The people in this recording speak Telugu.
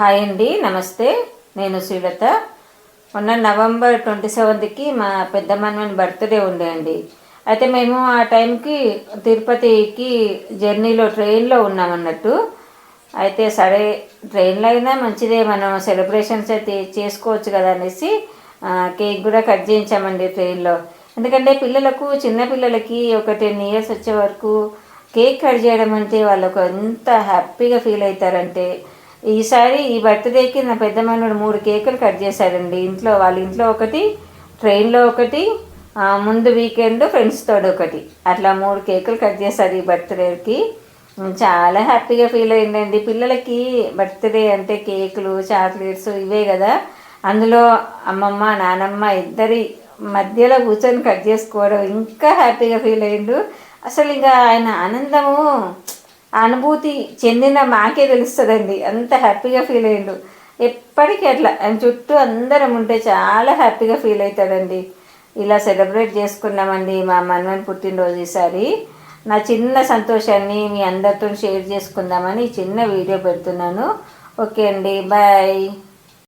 హాయ్ అండి నమస్తే. నేను శ్రీలత. మొన్న నవంబర్ ట్వంటీ సెవెంత్కి మా పెద్ద మనమని బర్త్డే ఉండే అండి. అయితే మేము ఆ టైంకి తిరుపతికి జర్నీలో ట్రైన్లో ఉన్నామన్నట్టు అయితే సరే ట్రైన్లో అయినా మంచిదే మనం సెలబ్రేషన్స్ అయితే చేసుకోవచ్చు కదా అనేసి కేక్ కూడా కట్ చేయించామండి ట్రైన్లో. ఎందుకంటే పిల్లలకు చిన్నపిల్లలకి ఒక టెన్ ఇయర్స్ వచ్చే వరకు కేక్ కట్ చేయడం అంటే వాళ్ళకు ఎంత హ్యాపీగా ఫీల్ అవుతారంటే ఈసారి ఈ బర్త్డేకి నా పెద్ద మనోడు మూడు కేకులు కట్ చేశాడండి. ఇంట్లో వాళ్ళ ఇంట్లో ఒకటి ట్రైన్లో ఒకటి ముందు వీకెండ్ ఫ్రెండ్స్తో ఒకటి. అట్లా మూడు కేకులు కట్ చేశారు ఈ బర్త్డేకి చాలా హ్యాపీగా ఫీల్ అయిందండి. పిల్లలకి బర్త్డే అంటే కేకులు చాక్లెట్స్ ఇవే కదా. అందులో అమ్మమ్మ నానమ్మ ఇద్దరి మధ్యలో కూర్చొని కట్ చేసుకోవడం ఇంకా హ్యాపీగా ఫీల్ అయ్యిండు. అసలు ఇంకా ఆయన ఆనందము అనుభూతి చెందిన మాకే తెలుస్తుందండి. అంత హ్యాపీగా ఫీల్ అయ్యిండు. ఎప్పటికీ అట్లా. ఆయన చుట్టూ అందరం ఉంటే చాలా హ్యాపీగా ఫీల్ అవుతాడండి ఇలా సెలబ్రేట్ చేసుకున్నామండి మా మనవని పుట్టినరోజు ఈసారి. నా చిన్న సంతోషాన్ని మీ అందరితో షేర్ చేసుకుందామని చిన్న వీడియో పెడుతున్నాను. ఓకే అండి. బాయ్.